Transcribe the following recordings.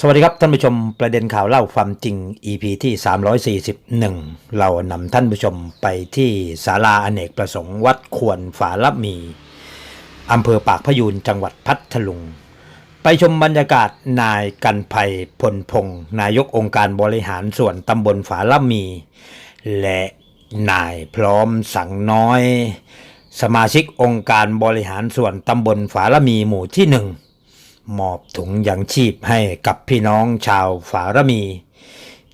สวัสดีครับท่านผู้ชมประเด็นข่าวเล่าความจริง EP ที่ 341 เรานำท่านผู้ชมไปที่ศาลาอเนกประสงค์วัดควรฝาละมีอำเภอปากพยูนจังหวัดพัทลุง ไปชมบรรยากาศนายกันภัยพลพงศ์นายกองค์การบริหารส่วนตำบลฝาละมี และนายพร้อมสังน้อย สมาชิกองค์การบริหารส่วนตำบลฝาละมีหมู่ที่หนึ่ง มอบถุงยังชีพให้กับพี่น้องชาวฝาระมี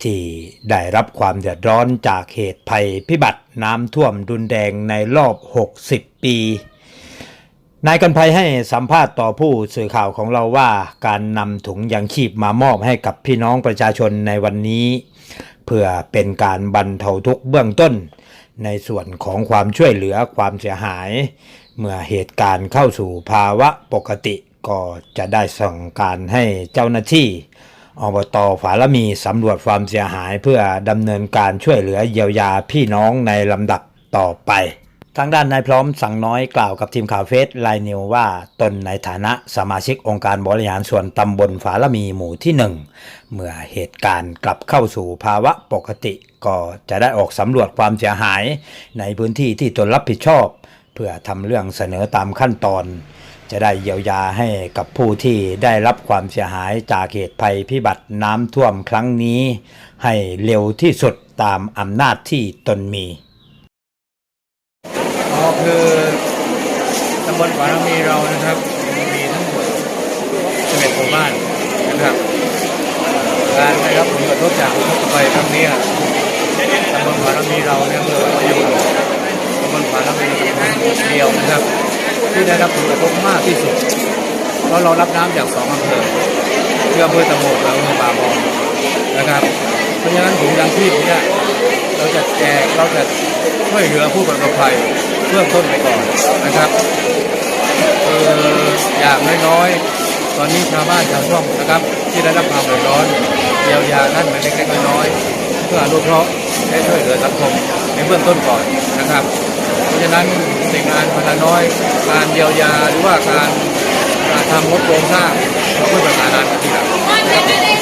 ที่ได้รับความเดือดร้อนจากเหตุภัยพิบัติน้ำท่วมรุนแรงในรอบ 60 ปีนายกันภัยให้สัมภาษณ์ต่อผู้สื่อข่าวของเราว่า การนำถุงยังชีพมามอบให้กับพี่น้องประชาชนในวันนี้ เพื่อเป็นการบรรเทาทุกข์เบื้องต้น ในส่วนของความช่วยเหลือความเสียหาย เมื่อเหตุการณ์เข้าสู่ภาวะปกติ ก็จะได้สั่งการให้เจ้าหน้าที่อบตฝาละมีสำรวจความเสียหายเพื่อดำเนินการช่วยเหลือเยียวยาพี่น้องในลำดับต่อไป ทางด้านนายพร้อมสั่งน้อยกล่าวกับทีมข่าวเฟสไลน์นิวว่าตนในฐานะสมาชิกองค์การบริหารส่วนตำบลฝาละมีหมู่ที่หนึ่งเมื่อเหตุการณ์กลับเข้าสู่ภาวะปกติ ก็จะได้ออกสำรวจความเสียหาย ในพื้นที่ที่ตนรับผิดชอบ เพื่อทำเรื่องเสนอตามขั้นตอน จะได้เยียวยาให้กับผู้ที่ได้รับความเสียหายจากเหตุภัยพิบัติน้ำท่วมครั้งนี้ ให้เร็วที่สุดตามอำนาจที่ตนมีอ๋อคือตำบลฝารมีเรานะครับ มีทั้งหมด11หมู่บ้านนะครับ การได้รับผลกระทบจากอุทกภัยครั้งนี้ตำบลฝารมีเราเนี่ยเมื่อวันอยู่ตำบลฝารมีเดียวนะครับ ที่ได้รับผลกระทบมากที่สุด เพราะเรารับน้ำจากสองอำเภอคืออำเภอตะโหมดและอำเภอบาบองนะครับ เพราะฉะนั้นถุงยางชีพเนี่ยเราจะแจกเราจะช่วยเหลือผู้ประสบภัยเบื้องต้นไปก่อนนะครับเอออย่างน้อยๆ ตอนนี้ชาวบ้านชาวช่องนะครับ ที่ได้รับความเดือดร้อนเยียวยาท่านมาเล็กๆน้อยๆเพื่ออนุเคราะห์และช่วยเหลือสังคมในเบื้องต้นก่อนนะครับะฉะนั้นในงานพันละน้อย การเยียวยาหรือว่าการการทำงบโครงสร้างเราไม่ประสานงานกันทีหลัง